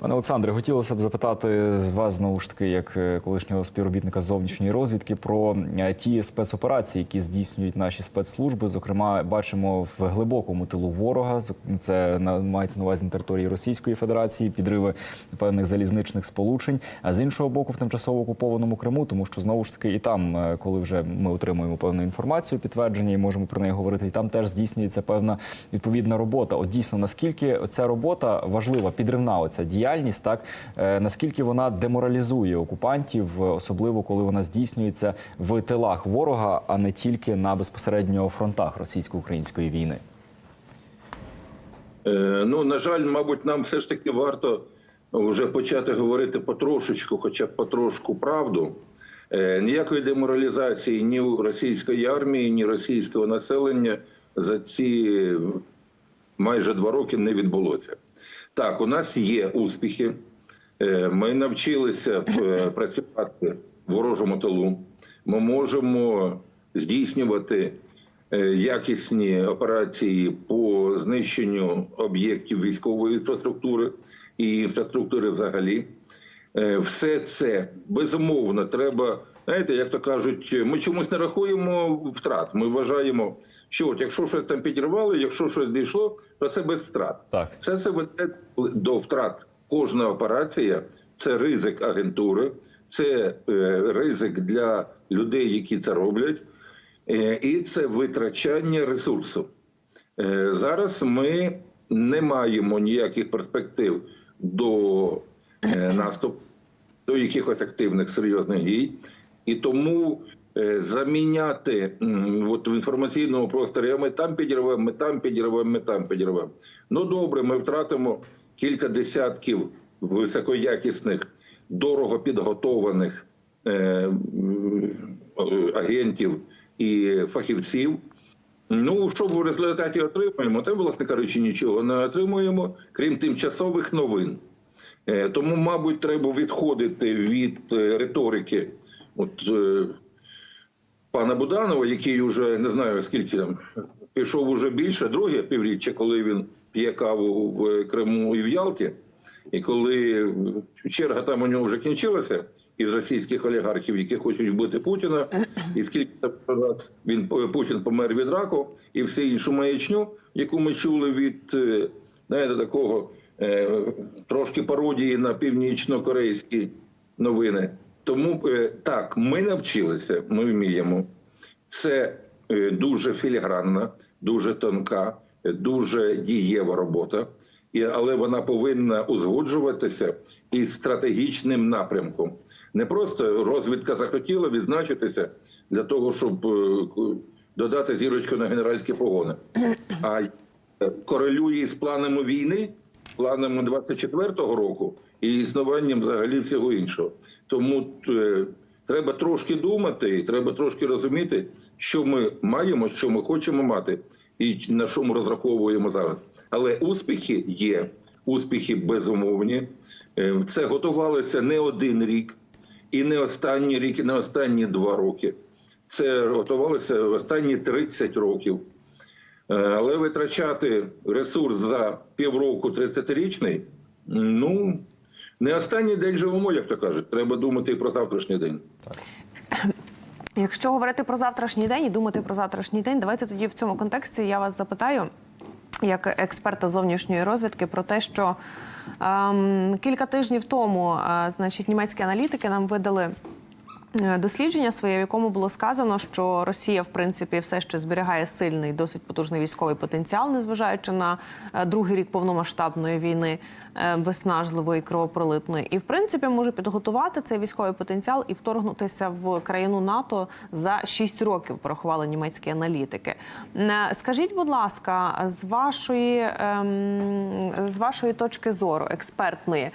Пане Олександре, хотілося б запитати вас знову ж таки, як е, колишнього співробітника зовнішньої розвідки, про е, ті спецоперації, які здійснюють наші спецслужби. Зокрема, бачимо в глибокому тилу ворога. Це мається на увазі на території Російської Федерації, підриви певних залізничних сполучень. А з іншого боку, в тимчасово окупованому Криму, тому що знову ж таки і там, е, коли вже ми отримуємо певну інформацію, підтвердження і можемо про неї говорити, і там теж здійснюється певна відповідна робота. От дійсно, наскільки ця робота важлива, підривна оця діяльність, так е, наскільки вона деморалізує окупантів, е, особливо коли вона здійснюється в тилах ворога, а не тільки на безпосередньо фронтах російсько-української війни. Е, Ну, на жаль, мабуть, нам все ж таки варто вже почати говорити потрошечку, хоча б потрошку правду. Ніякої деморалізації ні у російської армії, ні російського населення за ці майже два роки не відбулося. Так, у нас є успіхи. Е, Ми навчилися е, працювати в ворожому тилу. Ми можемо здійснювати е, якісні операції по знищенню об'єктів військової інфраструктури і інфраструктури взагалі. Все це безумовно треба. Знаєте, як то кажуть, ми чомусь не рахуємо втрат. Ми вважаємо, що от якщо щось там підірвали, якщо щось дійшло, то це без втрат. Так. Все це веде до втрат. Кожна операція це ризик агентури, це е, ризик для людей, які це роблять, е, і це витрачання ресурсу. Е, зараз ми не маємо ніяких перспектив до е, наступу, до якихось активних серйозних дій. І тому е, заміняти от в інформаційному просторі, ми там підірвемо, ми там підірвемо, ми там підірвемо. Ну добре, ми втратимо кілька десятків високоякісних, дорого підготованих е, агентів і фахівців. Ну, що в результаті отримаємо? Та, власне кажучи, нічого не отримуємо, крім тимчасових новин. Е, Тому, мабуть, треба відходити від риторики от, е, пана Буданова, який вже не знаю скільки там пішов уже більше, друге півріччя, коли він п'є каву в Криму і в Ялті, і коли черга там у нього вже кінчилася із російських олігархів, які хочуть вбити Путіна, і скільки там назад він Путін помер від раку, і всю іншу маячню, яку ми чули від е, знаєте, такого е, трошки пародії на північно-корейські новини. Тому е, так, ми навчилися, ми вміємо. Це е, дуже філігранна, дуже тонка, е, дуже дієва робота, але вона повинна узгоджуватися із стратегічним напрямком. Не просто розвідка захотіла відзначитися для того, щоб додати зірочку на генеральські погони, а корелює з планами війни, планами 24-го року і існуванням взагалі всього іншого. Тому е, треба трошки думати, і треба трошки розуміти, що ми маємо, що ми хочемо мати, і на що ми розраховуємо зараз. Але успіхи є, успіхи безумовні. Е, Це готувалося не один рік, і не останній рік, і не останні два роки. Це готувалося останні 30 років. Е, Але витрачати ресурс за півроку 30-річний, ну не останній день живемо, як то кажуть. Треба думати і про завтрашній день. Якщо говорити про завтрашній день і думати про завтрашній день, давайте тоді в цьому контексті я вас запитаю, як експерта зовнішньої розвідки, про те, що ем, кілька тижнів тому, е, значить, німецькі аналітики нам видали. Е, Дослідження своє, в якому було сказано, що Росія, в принципі, все ще зберігає сильний, досить потужний військовий потенціал, незважаючи на е, другий рік повномасштабної війни, е, виснажливої кровопролитної, і в принципі може підготувати цей військовий потенціал і вторгнутися в країну НАТО за 6 років. Порахували німецькі аналітики. Скажіть, будь ласка, з вашої ем, з вашої точки зору експертної,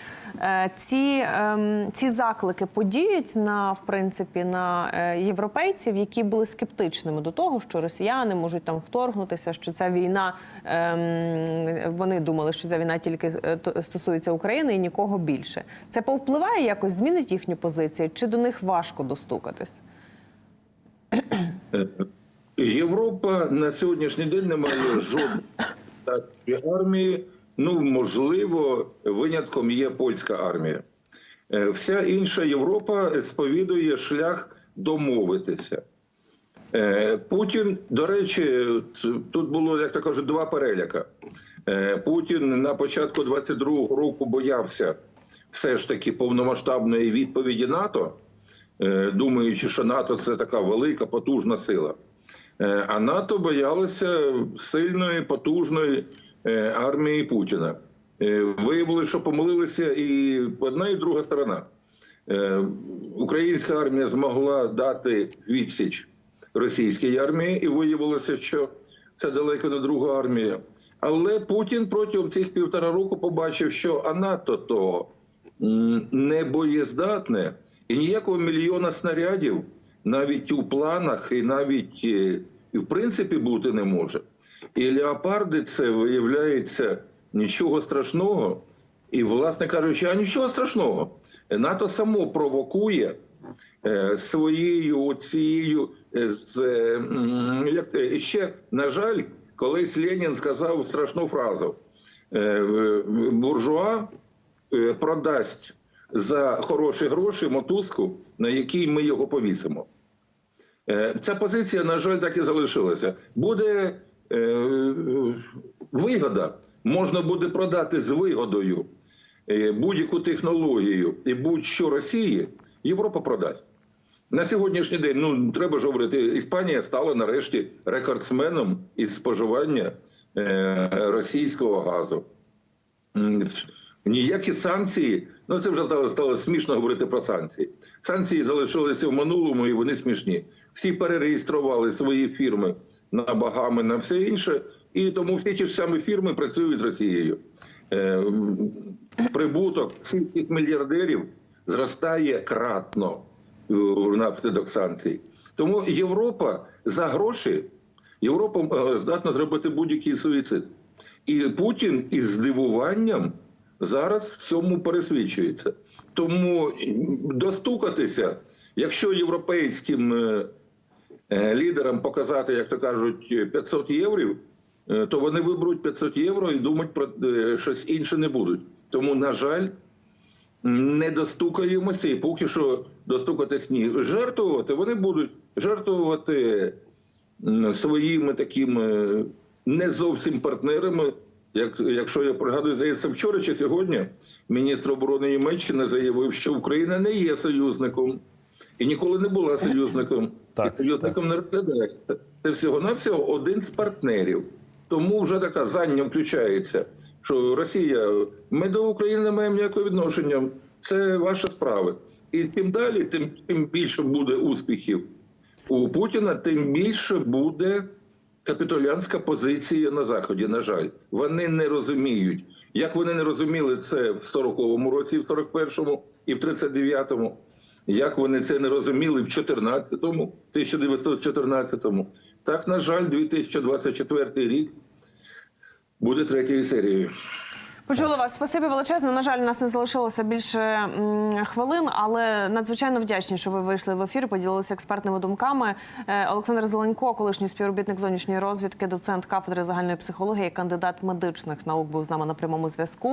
ці, ем, ці заклики подіють на в принципі на е, європейців, які були скептичними до того, що росіяни можуть там вторгнутися, що ця війна ем, вони думали, що ця війна тільки е, стосується України і нікого більше. Це повпливає якось, змінить їхню позицію, чи до них важко достукатись? Європа на сьогоднішній день не має жодної армії, Ну, можливо, винятком є польська армія. Е, Вся інша Європа сповідує шлях домовитися. Е, Путін, до речі, тут було, як то кажуть, два переляка. Е, Путін на початку 22-го року боявся все ж таки повномасштабної відповіді НАТО, думаючи, що НАТО це така велика, потужна сила. А НАТО боялося сильної, потужної армії Путіна. Е, Виявили, що помилилися і одна, і друга сторона. Е, Українська армія змогла дати відсіч російській армії, і виявилося, що це далеко не друга армія. Але Путін протягом цих півтора року побачив, що а НАТО то не боєздатне, і ніякого мільйона снарядів навіть у планах і навіть е, в принципі бути не може. І леопарди це виявляється нічого страшного. І, власне кажучи, а нічого страшного. НАТО само провокує е, своєю цією з е, як е, ще на жаль, колись Ленін сказав страшну фразу: буржуа продасть за хороші гроші мотузку, на якій ми його повісимо. Ця позиція, на жаль, так і залишилася. Буде вигода, можна буде продати з вигодою е, будь-яку технологію і будь-що Росії, Європа продасть. На сьогоднішній день, ну треба ж говорити, Іспанія стала нарешті рекордсменом із споживання е, російського газу. Ніякі санкції, ну це вже стало, стало смішно говорити про санкції. Санкції залишилися в минулому і вони смішні. Всі перереєстрували свої фірми на Багами, на все інше, і тому всі ті ж самі фірми працюють з Росією. Е, Прибуток цих мільярдерів зростає кратно е, внаслідок санкцій. Тому Європа за гроші Європа е, здатна зробити будь-який суїцид. І Путін із здивуванням зараз в цьому пересвідчується. Тому достукатися, якщо європейським лідерам показати, як то кажуть, 500 євро, то вони виберуть 500 євро і думати про е, щось інше не будуть. Тому, на жаль, не достукаємося, і поки що достукатись ні. Жертвувати вони будуть жертвувати своїми такими не зовсім партнерами. Як, якщо я пригадую, здається, вчора чи сьогодні міністр оборони Німеччини заявив, що Україна не є союзником і ніколи не була союзником. Так, і союзником не розглядається. Це всього-навсього один з партнерів. Тому вже така задня включається, що Росія, ми до України не маємо ніякого відношення. Це ваша справа. І тим далі, тим, тим більше буде успіхів у Путіна, тим більше буде капітулянська позиція на заході. На жаль, вони не розуміють, як вони не розуміли це в 40-му році, в 41-му і в 39-му. Як вони це не розуміли в 14-му, 1914-му. Так, на жаль, 2024 рік буде третьою серією. Почула вас. Спасибі величезне. На жаль, у нас не залишилося більше хвилин, але надзвичайно вдячні, що ви вийшли в ефір, поділилися експертними думками. Е, Олександр Зеленько, колишній співробітник зовнішньої розвідки, доцент кафедри загальної психології, кандидат медичних наук, був з нами на прямому зв'язку.